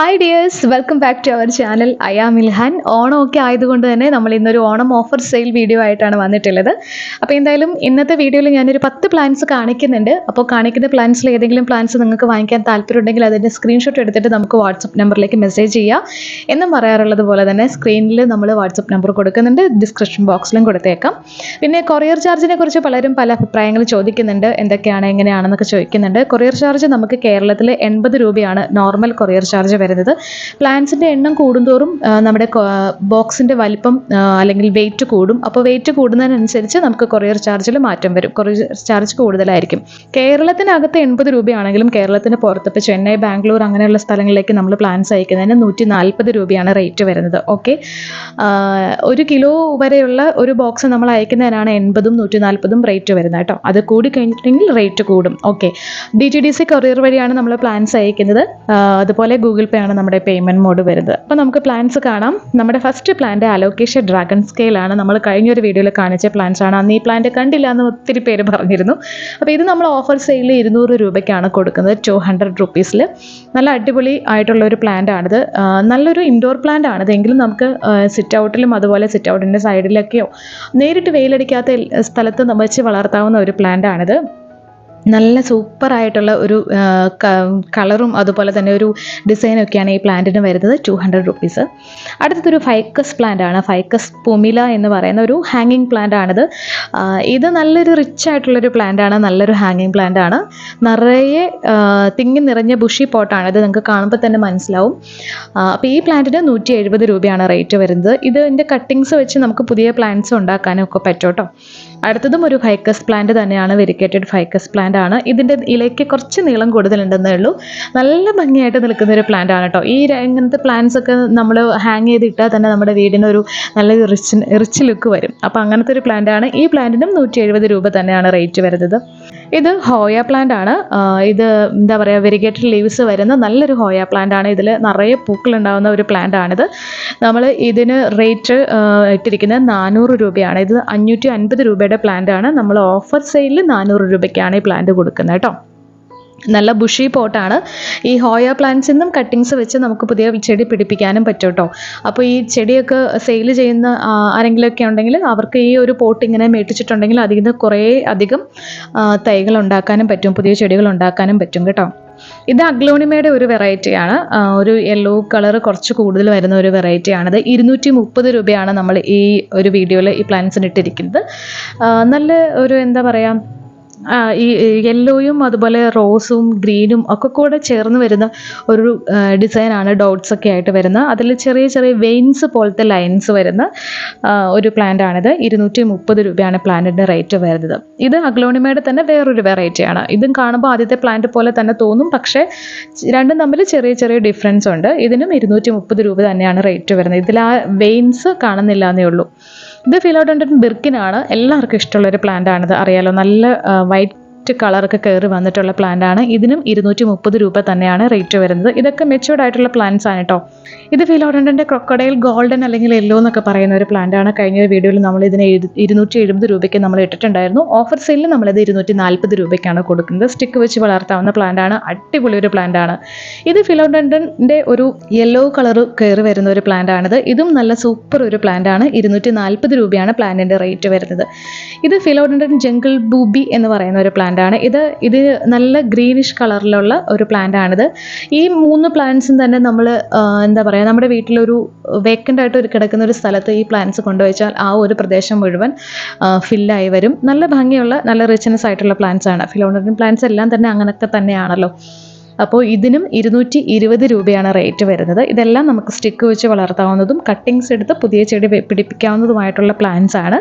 Hi dears welcome back to our channel Aya Milhan ഓണമൊക്കെ ആയതുകൊണ്ട് തന്നെ നമ്മൾ ഇന്നൊരു ഓണം ഓഫർ സെയിൽ വീഡിയോ ആയിട്ടാണ് വന്നിട്ടുള്ളത്. അപ്പോൾ എന്തായാലും ഇന്നത്തെ വീഡിയോയിൽ ഞാനൊരു പത്ത് പ്ലാൻസ് കാണിക്കുന്നുണ്ട്. അപ്പോൾ കാണിക്കുന്ന പ്ലാൻസിൽ ഏതെങ്കിലും പ്ലാൻസ് നിങ്ങൾക്ക് വാങ്ങിക്കാൻ താല്പര്യമുണ്ടെങ്കിൽ അതിന്റെ സ്ക്രീൻഷോട്ട് എടുത്തിട്ട് നമുക്ക് വാട്സപ്പ് നമ്പറിലേക്ക് മെസ്സേജ് ചെയ്യാം. എന്നും പറയാറുള്ളത് പോലെ തന്നെ സ്ക്രീനിൽ നമ്മൾ വാട്സപ്പ് നമ്പർ കൊടുക്കുന്നുണ്ട്. ഡിസ്ക്രിപ്ഷൻ ബോക്സിലും കൊടുത്തേക്കാം. പിന്നെ കൊറിയർ ചാർജിനെ കുറിച്ച് പലരും പല അഭിപ്രായങ്ങൾ ചോദിക്കുന്നുണ്ട്. എന്തൊക്കെയാണ് എങ്ങനെയാണെന്നൊക്കെ ചോദിക്കുന്നുണ്ട്. കൊറിയർ ചാർജ് നമുക്ക് കേരളത്തിൽ എൺപത് രൂപയാണ് നോർമൽ കൊറിയർ ചാർജ് പ്ലാൻസിന്റെ എണ്ണം കൂടുന്തോറും നമ്മുടെ ബോക്സിന്റെ വലിപ്പം അല്ലെങ്കിൽ വെയിറ്റ് കൂടും. അപ്പോൾ വെയിറ്റ് കൂടുന്നതിനനുസരിച്ച് നമുക്ക് കൊറിയർ ചാർജിൽ മാറ്റം വരും. കൊറിയർ ചാർജ് കൂടുതലായിരിക്കും. കേരളത്തിനകത്ത് എൺപത് രൂപയാണെങ്കിലും കേരളത്തിന് പുറത്ത് ഇപ്പോൾ ചെന്നൈ ബാംഗ്ലൂർ അങ്ങനെയുള്ള സ്ഥലങ്ങളിലേക്ക് നമ്മൾ പ്ലാൻസ് അയക്കുന്നതിന് നൂറ്റി നാൽപ്പത് രൂപയാണ് റേറ്റ് വരുന്നത്. ഓക്കെ ഒരു കിലോ വരെയുള്ള ഒരു ബോക്സ് നമ്മൾ അയക്കുന്നതിനാണ് എൺപതും നൂറ്റി നാൽപ്പതും റേറ്റ് വരുന്നത് കേട്ടോ. അത് കൂടി കഴിഞ്ഞിട്ടുണ്ടെങ്കിൽ റേറ്റ് കൂടും. Okay D T D C courier വഴിയാണ് നമ്മൾ പ്ലാൻസ് അയക്കുന്നത്. അതുപോലെ ഗൂഗിൾ പേ ആണ് നമ്മുടെ പേയ്മെന്റ് മോഡ് വരുന്നത്. അപ്പോൾ നമുക്ക് പ്ലാൻസ് കാണാം. നമ്മുടെ ഫസ്റ്റ് പ്ലാന്റ് അലോക്കേഷ്യ ഡ്രാഗൺ സ്കെയിലാണ് നമ്മൾ കഴിഞ്ഞൊരു വീഡിയോയിൽ കാണിച്ച പ്ലാൻസ് ആണ്. അന്ന് ഈ പ്ലാന്റ് കണ്ടില്ല എന്ന് ഒത്തിരി പേര് പറഞ്ഞിരുന്നു. അപ്പോൾ ഇത് നമ്മൾ ഓഫർ സെയിൽ ഇരുന്നൂറ് രൂപയ്ക്കാണ് കൊടുക്കുന്നത് ടു ഹൺഡ്രഡ് റുപ്പീസിൽ നല്ല അടിപൊളി ആയിട്ടുള്ള ഒരു പ്ലാന്റ് ആണിത്. നല്ലൊരു ഇൻഡോർ പ്ലാന്റ് ആണിത് എങ്കിലും നമുക്ക് സിറ്റ് ഔട്ടിലും അതുപോലെ സിറ്റ് ഔട്ടിന്റെ സൈഡിലൊക്കെയോ നേരിട്ട് വെയിലടിക്കാത്ത സ്ഥലത്ത് നമ്മൾ വെച്ച് വളർത്താവുന്ന ഒരു പ്ലാന്റ് ആണിത്. നല്ല സൂപ്പർ ആയിട്ടുള്ള ഒരു കളറും അതുപോലെ തന്നെ ഒരു ഡിസൈനും ഒക്കെയാണ് ഈ പ്ലാന്റിന് വരുന്നത്. ടു ഹൺഡ്രഡ് റുപ്പീസ് അടുത്തതൊരു ഫൈക്കസ് പ്ലാന്റ് ആണ്. ഫൈക്കസ് പൊമില എന്ന് പറയുന്ന ഒരു ഹാങ്ങിങ് പ്ലാന്റ് ആണിത്. ഇത് നല്ലൊരു റിച്ച് ആയിട്ടുള്ളൊരു പ്ലാന്റ് ആണ്. നല്ലൊരു ഹാങ്ങിങ് പ്ലാന്റ് ആണ്. നിറയെ തിങ്ങി നിറഞ്ഞ ബുഷി പോട്ടാണ് ഇത് നിങ്ങൾക്ക് കാണുമ്പോൾ തന്നെ മനസ്സിലാവും. അപ്പോൾ ഈ പ്ലാന്റിന് നൂറ്റി എഴുപത് രൂപയാണ് റേറ്റ് വരുന്നത്. ഇതിന്റെ കട്ടിങ്സ് വെച്ച് നമുക്ക് പുതിയ പ്ലാന്റ്സ് ഉണ്ടാക്കാനും ഒക്കെ പറ്റും കേട്ടോ. അടുത്തതും ഒരു ഫൈക്കസ് പ്ലാന്റ് തന്നെയാണ് വെരിക്കേറ്റഡ് ഫൈക്കസ് പ്ലാന്റ് ആണ്. ഇതിന്റെ ഇലയ്ക്ക് കുറച്ച് നീളം കൂടുതലുണ്ടെന്നേ ഉള്ളൂ. നല്ല ഭംഗിയായിട്ട് നിൽക്കുന്ന ഒരു പ്ലാന്റ് ആണ് കേട്ടോ ഈ ഇങ്ങനത്തെ പ്ലാന്റ്സ് ഒക്കെ നമ്മൾ ഹാങ് ചെയ്തിട്ടാൽ തന്നെ നമ്മുടെ വീടിനൊരു നല്ലൊരു റിച്ച് റിച്ച് ലുക്ക് വരും. അപ്പോൾ അങ്ങനത്തെ ഒരു പ്ലാന്റ് ആണ്. ഈ പ്ലാന്റിനും നൂറ്റി രൂപ തന്നെയാണ് റേറ്റ് വരുന്നത്. ഇത് ഹോയ പ്ലാന്റ് ആണ്. ഇത് എന്താ പറയുക വെരിഗേറ്റഡ് ലീവ്സ് വരുന്ന നല്ലൊരു ഹോയ പ്ലാന്റ് ആണ്. ഇതിൽ നിറയെ പൂക്കളുണ്ടാകുന്ന ഒരു പ്ലാന്റ് ആണിത്. നമ്മൾ ഇതിന് റേറ്റ് ഇട്ടിരിക്കുന്നത് നാനൂറ് രൂപയാണ്. ഇത് അഞ്ഞൂറ്റി അൻപത് രൂപയുടെ പ്ലാന്റ് ആണ്. നമ്മൾ ഓഫർ സെയിലിൽ നാനൂറ് രൂപയ്ക്കാണ് ഈ പ്ലാന്റ് കൊടുക്കുന്നത് കേട്ടോ. നല്ല ബുഷി പോട്ടാണ്. ഈ ഹോയ പ്ലാന്റ്സിൽ നിന്നും കട്ടിങ്സ് വെച്ച് നമുക്ക് പുതിയ ചെടി പിടിപ്പിക്കാനും പറ്റും കേട്ടോ അപ്പോൾ ഈ ചെടിയൊക്കെ സെയിൽ ചെയ്യുന്ന ആരെങ്കിലുമൊക്കെ ഉണ്ടെങ്കിൽ അവർക്ക് ഈ ഒരു പോട്ട് ഇങ്ങനെ മേടിച്ചിട്ടുണ്ടെങ്കിൽ അതിൽ നിന്ന് കുറേ അധികം തൈകൾ ഉണ്ടാക്കാനും പറ്റും. പുതിയ ചെടികൾ ഉണ്ടാക്കാനും പറ്റും കേട്ടോ. ഇത് അഗ്ലോണിമയുടെ ഒരു വെറൈറ്റിയാണ് ഒരു യെല്ലോ കളർ കുറച്ച് കൂടുതൽ വരുന്ന ഒരു വെറൈറ്റിയാണിത് ഇരുന്നൂറ്റി മുപ്പത് രൂപയാണ് നമ്മൾ ഈ ഒരു വീഡിയോയിൽ ഈ പ്ലാന്റ്സിന് ഇട്ടിരിക്കുന്നത്. നല്ല ഒരു എന്താ പറയുക ഈ യെല്ലോയും അതുപോലെ റോസും ഗ്രീനും ഒക്കെ കൂടെ ചേർന്ന് വരുന്ന ഒരു ഡിസൈനാണ് ഡോട്ട്സ് ഒക്കെ ആയിട്ട് വരുന്ന. അതിൽ ചെറിയ ചെറിയ വെയിൻസ് പോലത്തെ ലൈൻസ് വരുന്ന ഒരു പ്ലാന്റ് ആണിത്. ഇരുന്നൂറ്റി മുപ്പത് രൂപയാണ് പ്ലാന്റിന്റെ റേറ്റ് വരുന്നത്. ഇത് അഗ്ലോണിമയുടെ തന്നെ വേറൊരു വെറൈറ്റിയാണ് ഇതും കാണുമ്പോൾ ആദ്യത്തെ പ്ലാന്റ് പോലെ തന്നെ തോന്നും. പക്ഷേ രണ്ടും തമ്മിൽ ചെറിയ ചെറിയ ഡിഫറൻസ് ഉണ്ട്. ഇതിനും ഇരുന്നൂറ്റി മുപ്പത് രൂപ തന്നെയാണ് റേറ്റ് വരുന്നത്. ഇതിൽ ആ വെയിൻസ് കാണുന്നില്ല എന്നേ ഉള്ളൂ. ഇത് ഫിലോഡോണ്ടൻ ബിർക്കിനാണ്. എല്ലാവർക്കും ഇഷ്ടമുള്ള ഒരു പ്ലാന്റ് ആണിത്. അറിയാലോ നല്ല വൈറ്റ് കളറൊക്കെ കയറി വന്നിട്ടുള്ള പ്ലാന്റ് ആണ്. ഇതിനും ഇരുന്നൂറ്റി മുപ്പത് രൂപ തന്നെയാണ് റേറ്റ് വരുന്നത്. ഇതൊക്കെ മെച്ചുവർഡ് ആയിട്ടുള്ള പ്ലാന്റ്സ് ആണ് കേട്ടോ ഇത് ഫിലോഡന്റിന്റെ ക്രൊക്കഡൈൽ ഗോൾഡൻ അല്ലെങ്കിൽ യെല്ലോ എന്നൊക്കെ പറയുന്ന ഒരു പ്ലാന്റ് ആണ്. കഴിഞ്ഞ വീഡിയോയിൽ നമ്മൾ ഇതിനെ ഇരുന്നൂറ്റി എഴുപത് രൂപയ്ക്ക് നമ്മൾ ഇട്ടിട്ടുണ്ടായിരുന്നു. ഓഫർ സെയിലിൽ നമ്മളിത് ഇരുന്നൂറ്റി നാൽപ്പത് രൂപയ്ക്കാണ് കൊടുക്കുന്നത്. സ്റ്റിക്ക് വെച്ച് വളർത്താവുന്ന പ്ലാന്റ് ആണ്. അടിപൊളി ഒരു പ്ലാന്റ് ആണ്. ഇത് ഫിലോഡന്റെ ഒരു യെല്ലോ കളർ കയറി വരുന്ന ഒരു പ്ലാന്റ് ആണിത്. ഇതും നല്ല സൂപ്പർ ഒരു പ്ലാന്റ് ആണ്. ഇരുന്നൂറ്റി നാൽപ്പത് രൂപയാണ് പ്ലാന്റിന്റെ റേറ്റ് വരുന്നത്. ഇത് ഫിലോഡൻഡൻ ജംഗിൾ ബൂബി എന്ന് പറയുന്ന ഒരു പ്ലാന്റ് ആണ് ഇത് ഇത് നല്ല ഗ്രീനിഷ് കളറിലുള്ള ഒരു പ്ലാന്റ് ആണിത് ഈ മൂന്ന് പ്ലാന്റ്സും തന്നെ നമ്മൾ എന്താ പറയുക നമ്മുടെ വീട്ടിലൊരു വേക്കന്റ് ആയിട്ട് ഒരു കിടക്കുന്ന ഒരു സ്ഥലത്ത് ഈ പ്ലാന്റ്സ് കൊണ്ടുവച്ചാൽ ആ ഒരു പ്രദേശം മുഴുവൻ ഫില്ലായി വരും. നല്ല ഭംഗിയുള്ള നല്ല റിച്ച്നെസ് ആയിട്ടുള്ള പ്ലാന്റ്സ് ആണ് ഫിലോണറിൻ പ്ലാന്റ്സ് എല്ലാം തന്നെ അങ്ങനത്തെ തന്നെയാണല്ലോ. അപ്പോൾ ഇതിനും ഇരുന്നൂറ്റി ഇരുപത് രൂപയാണ് റേറ്റ് വരുന്നത്. ഇതെല്ലാം നമുക്ക് സ്റ്റിക്ക് വെച്ച് വളർത്താവുന്നതും കട്ടിങ്സ് എടുത്ത് പുതിയ ചെടി പിടിപ്പിക്കാവുന്നതുമായിട്ടുള്ള പ്ലാൻസ് ആണ്.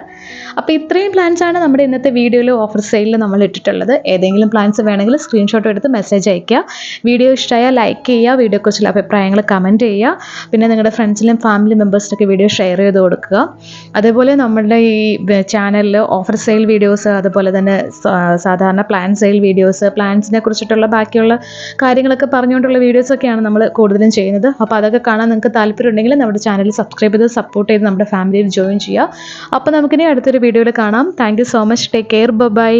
അപ്പോൾ ഇത്രയും പ്ലാൻസ് ആണ് നമ്മുടെ ഇന്നത്തെ വീഡിയോയിൽ ഓഫർ സെയിലിൽ നമ്മൾ ഇട്ടിട്ടുള്ളത്. ഏതെങ്കിലും പ്ലാൻസ് വേണമെങ്കിൽ സ്ക്രീൻഷോട്ട് എടുത്ത് മെസ്സേജ് അയയ്ക്കുക. വീഡിയോ ഇഷ്ടമായാൽ ലൈക്ക് ചെയ്യുക. വീഡിയോയെക്കുറിച്ചുള്ള അഭിപ്രായങ്ങൾ കമന്റ് ചെയ്യുക. പിന്നെ നിങ്ങളുടെ ഫ്രണ്ട്സിലും ഫാമിലി മെമ്പേഴ്സിനൊക്കെ വീഡിയോ ഷെയർ ചെയ്ത് കൊടുക്കുക. അതേപോലെ നമ്മുടെ ഈ ചാനലിൽ ഓഫർ സെയിൽ വീഡിയോസ് അതുപോലെ തന്നെ സാധാരണ പ്ലാൻ സെയിൽ വീഡിയോസ് പ്ലാൻസിനെ കുറിച്ചിട്ടുള്ള ബാക്കിയുള്ള കാര്യങ്ങളൊക്കെ പറഞ്ഞുകൊണ്ടുള്ള വീഡിയോസൊക്കെയാണ് നമ്മൾ കൂടുതലും ചെയ്യുന്നത്. അപ്പോൾ അതൊക്കെ കാണാൻ നിങ്ങൾക്ക് താല്പര്യമുണ്ടെങ്കിൽ നമ്മുടെ ചാനൽ സബ്സ്ക്രൈബ് ചെയ്ത് സപ്പോർട്ട് ചെയ്ത് നമ്മുടെ ഫാമിലിയിൽ ജോയിൻ ചെയ്യുക. അപ്പോൾ നമുക്കിനി അടുത്തൊരു വീഡിയോയിൽ കാണാം. Thank so much take care bye